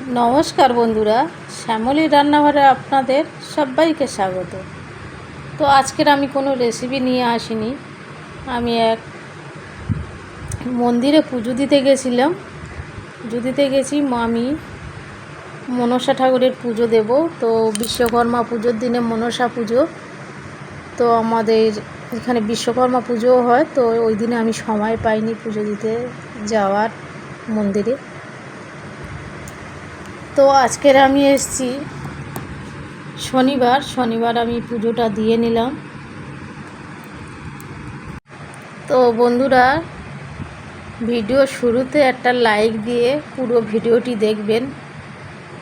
নমস্কার বন্ধুরা শ্যামলী রান্নাঘরে আপনাদের সবাইকে স্বাগত। তো আজকের আমি কোনো রেসিপি নিয়ে আসিনি। আমি এক মন্দিরে পুজো দিতে গেছিলাম। পুজো দিতে গেছি আমি মনসা ঠাকুরের পুজো দেব। তো বিশ্বকর্মা পুজোর দিনে মনসা পুজো। তো আমাদের এখানে বিশ্বকর্মা পুজোও হয়, তো ওই দিনে আমি সময় পাইনি পুজো দিতে যাওয়ার মন্দিরে। তো আজকের আমি এসছি শনিবার শনিবার আমি পুজোটা দিয়ে নিলাম। তো বন্ধুরা, ভিডিও শুরুতে একটা লাইক দিয়ে পুরো ভিডিওটি দেখবেন।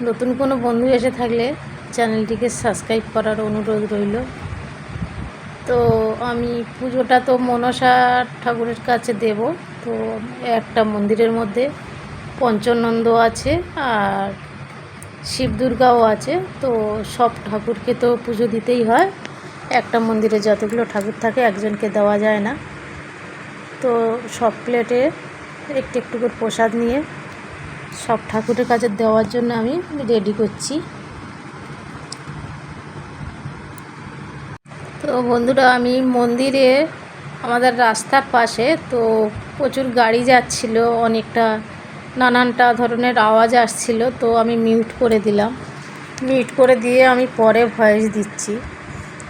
নতুন কোনো বন্ধু এসে থাকলে চ্যানেলটিকে সাবস্ক্রাইব করার অনুরোধ রইল। তো আমি পুজোটা তো মনসা ঠাকুরের কাছে দেব। তো একটা মন্দিরের মধ্যে পঞ্চনন্দ আছে আর শিব দুর্গাও আছে, তো সব ঠাকুরকে তো পুজো দিতেই হয়। একটা মন্দিরে যতগুলো ঠাকুর থাকে, একজনকে দেওয়া যায় না। তো সব প্লেটে একটু একটু করে প্রসাদ নিয়ে সব ঠাকুরের কাছে দেওয়ার জন্য আমি রেডি করছি। তো বন্ধুরা, আমি মন্দিরে আমাদের রাস্তার পাশে তো প্রচুর গাড়ি যাচ্ছিল, অনেকটা নানানটা ধরনের আওয়াজ আসছিল, তো আমি মিউট করে দিলাম। মিউট করে দিয়ে আমি পরে ভয়েস দিচ্ছি।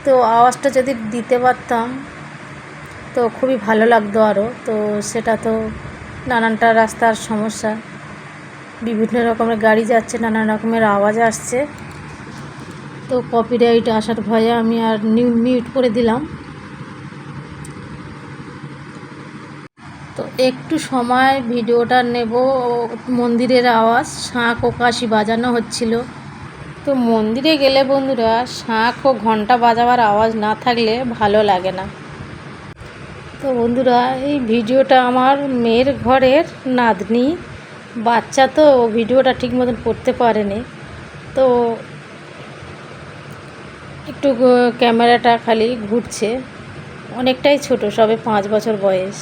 তো আওয়াজটা যদি দিতে পারতাম, তো খুবই ভালো লাগতো আরও তো সেটা তো নানানটা রাস্তার সমস্যা। বিভিন্ন রকমের গাড়ি যাচ্ছে, নানান রকমের আওয়াজ আসছে। তো কপিরাইট আসার ভয়ে আমি আর নিউ মিউট করে দিলাম। একটু সময় ভিডিওটা নেব। মন্দিরের আওয়াজ, শাঁখ ও কাশি বাজানো হচ্ছিল। তো মন্দিরে গেলে বন্ধুরা, শাঁখ ও ঘণ্টা বাজাবার আওয়াজ না থাকলে ভালো লাগে না। তো বন্ধুরা, এই ভিডিওটা আমার মেয়ের ঘরের নাতনি, বাচ্চা তো ভিডিওটা ঠিক মতন করতে পারেনি। তো একটু ক্যামেরাটা খালি ঘুরছে। অনেকটাই ছোট, সবে পাঁচ বছর বয়স।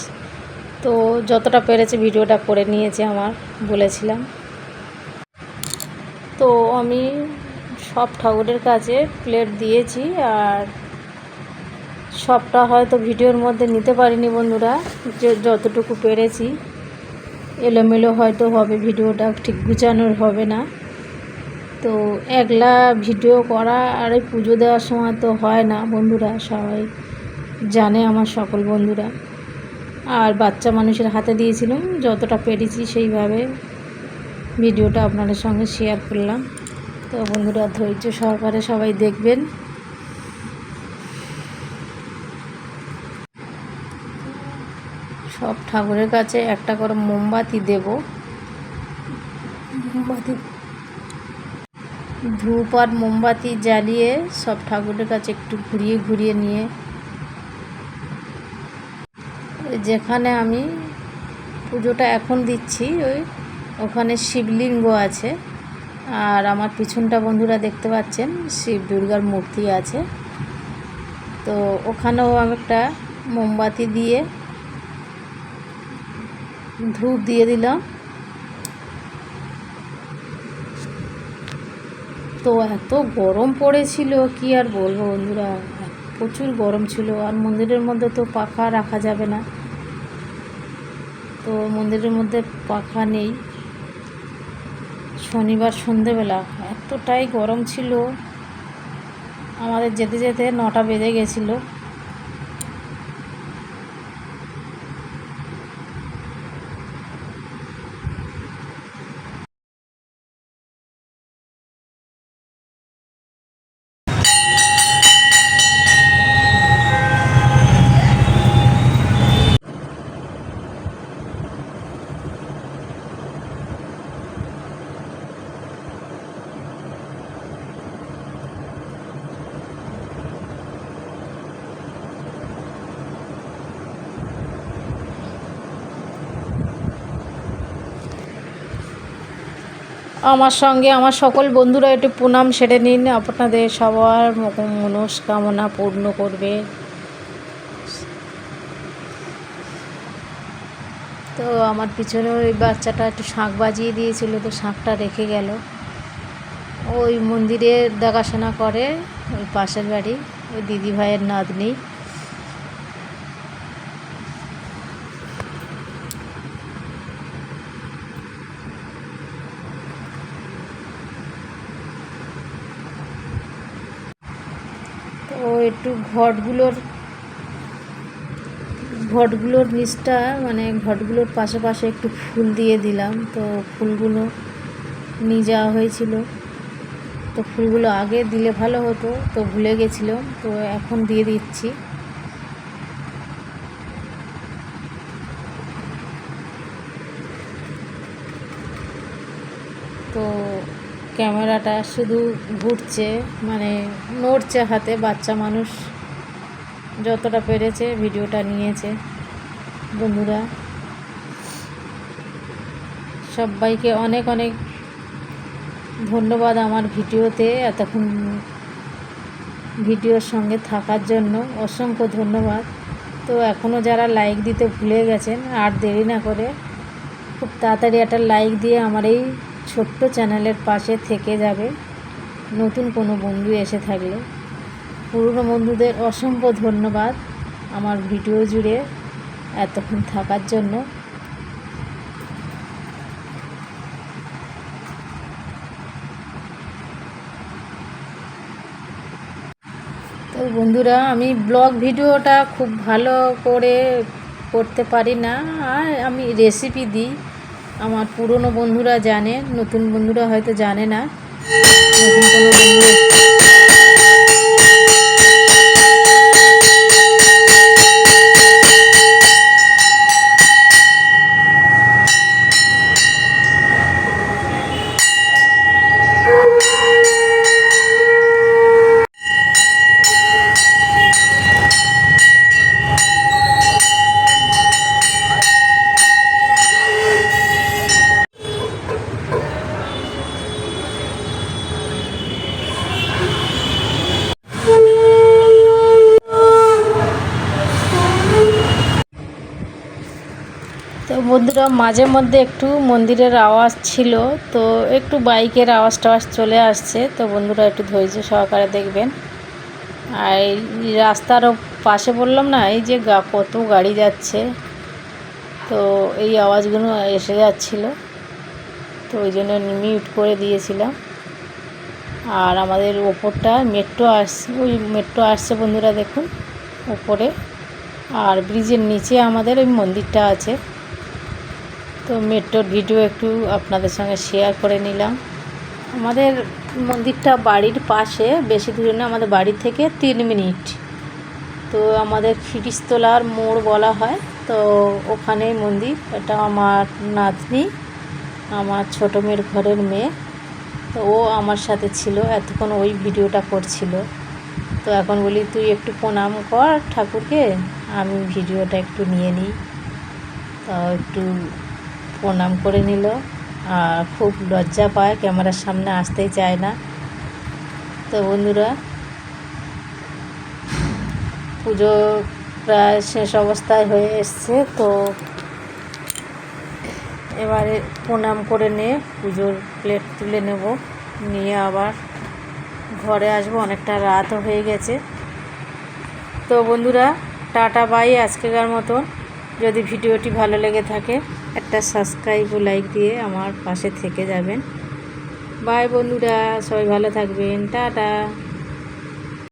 তো যতটা পেরেছে ভিডিওটা করে নিয়েছে আমার, বলেছিলাম। তো আমি সব ঠাকুরের কাছে প্লেট দিয়েছি আর সবটা হয়তো ভিডিওর মধ্যে নিতে পারিনি বন্ধুরা, যে যতটুকু পেরেছি। এলোমেলো হয়তো হবে, ভিডিওটা ঠিক গুছানোর হবে না। তো একলা ভিডিও করা আর এই পুজো দেওয়ার সময় তো হয় না বন্ধুরা, সবাই জানে আমার সকল বন্ধুরা। আর বাচ্চা মানুষের হাতে দিয়েছিলাম, যতটা পেরেছি সেইভাবে ভিডিওটা আপনাদের সঙ্গে শেয়ার করলাম। তো বন্ধুরা, ধৈর্য সহকারে সবাই দেখবেন। সব ঠাকুরের কাছে একটা করে মোমবাতি দেব। মোমবাতি। ধূপ আর মোমবাতি জ্বালিয়ে সব ঠাকুরের কাছে একটু ঘুরিয়ে ঘুরিয়ে নিয়ে যেখানে আমি পুজোটা এখন দিচ্ছি, ওই ওখানে শিবলিঙ্গ আছে। আর আমার পিছনটা বন্ধুরা দেখতে পাচ্ছেন, শিব দুর্গার মূর্তি আছে। তো ওখানেও আমি একটা মোমবাতি দিয়ে ধূপ দিয়ে দিলাম। তো এত গরম পড়েছিল, কি আর বলব বন্ধুরা। প্রচুর গরম ছিল আর মন্দিরের মধ্যে তো পাখা রাখা যাবে না। তো মন্দিরের মধ্যে পাখা নেই। শনিবার সন্ধেবেলা এতটাই গরম ছিল। আমাদের যেতে যেতে নটা বেজে গেছিল। আমার সঙ্গে আমার সকল বন্ধুরা একটু প্রণাম সেরে নিন। আপনাদের সবার মনস্কামনা পূর্ণ করবে। তো আমার পিছনে ওই বাচ্চাটা একটু শাঁখ বাজিয়ে দিয়েছিল, তো শাঁখটা রেখে গেল। ওই মন্দিরে দেখাশোনা করে ওই পাশের বাড়ি, ওই দিদি ভাইয়ের নাতনি তো একটু ঘটগুলোর ঘটগুলোর নিচটা মানে ঘটগুলোর পাশে পাশে একটু ফুল দিয়ে দিলাম। তো ফুলগুলো নিয়ে যাওয়া হয়েছিল। তো ফুলগুলো আগে দিলে ভালো হতো, তো ভুলে গেছিলাম, তো এখন দিয়ে দিচ্ছি। তো ক্যামেরাটা শুধু ঘুরছে মানে নড়ছে হাতে, বাচ্চা মানুষ যতটা পেরেছে ভিডিওটা নিয়েছে বন্ধুরা। সবাইকে অনেক অনেক ধন্যবাদ আমার ভিডিওতে এতক্ষণ ভিডিওর সঙ্গে থাকার জন্য। অসংখ্য ধন্যবাদ। তো এখনও যারা লাইক দিতে ভুলে গেছেন, আর দেরি না করে খুব তাড়াতাড়ি একটা লাইক দিয়ে আমার এই ছোট্ট চ্যানেলের পাশে থেকে যাবে। নতুন কোনো বন্ধু এসে থাকলে। পুরনো বন্ধুদের অসংখ্য ধন্যবাদ আমার ভিডিও জুড়ে এতক্ষণ থাকার জন্য। তো বন্ধুরা, আমি ব্লগ ভিডিওটা খুব ভালো করে করতে পারি না। আর আমি রেসিপি দিই। আমার পুরনো বন্ধুরা জানে নতুন বন্ধুরা হয়তো জানে না। নতুন কোনো বন্ধু তো বন্ধুরা, মাঝে মধ্যে একটু মন্দিরের আওয়াজ ছিল, তো একটু বাইকের আওয়াজ টাওয়াজ চলে আসছে। তো বন্ধুরা, একটু ধৈর্য সহকারে দেখবেন। আর রাস্তার পাশে বললাম না, এই যে কত গাড়ি যাচ্ছে। তো এই আওয়াজগুলো এসে যাচ্ছিল। তো ওই জন্য মিউট করে দিয়েছিলাম। আর আমাদের ওপরটা মেট্রো আসছে ওই মেট্রো আসছে বন্ধুরা, দেখুন। ওপরে। আর ব্রিজের নিচে আমাদের ওই মন্দিরটা আছে। তো মেট্রোর ভিডিও একটু আপনাদের সঙ্গে শেয়ার করে নিলাম। আমাদের মন্দিরটা বাড়ির পাশে, বেশি দূরে না, আমাদের বাড়ি থেকে তিন মিনিট। তো আমাদের খিরিস্তলার মোড় বলা হয়। তো ওখানেই মন্দির। এটা আমার নাতনি, আমার ছোটো মেয়ের ঘরের মেয়ে। তো ও আমার সাথে ছিল, এতক্ষণ ওই ভিডিওটা করছিল। তো এখন বলি, তুই একটু প্রণাম কর ঠাকুরকে, আমি ভিডিওটা একটু নিয়ে নিই। তাও একটু প্রণাম করে নিল। আর খুব লজ্জা পায়, ক্যামেরার সামনে আসতেই চায় না। তো বন্ধুরা, পুজো প্রায় শেষ অবস্থায় হয়ে এসছে, তো এবারে প্রণাম করে নিয়ে পুজোর প্লেট তুলে নেব। নিয়ে আবার ঘরে আসব, অনেকটা রাতও হয়ে গেছে। তো বন্ধুরা, টাটা, বাই, আজকেকার মতন। যদি ভিডিওটি ভালো লেগে থাকে একটা সাবস্ক্রাইব ও লাইক দিয়ে আমার পাশে থেকে যাবেন। বাই বন্ধুরা, সবাই ভালো থাকবেন। টাটা।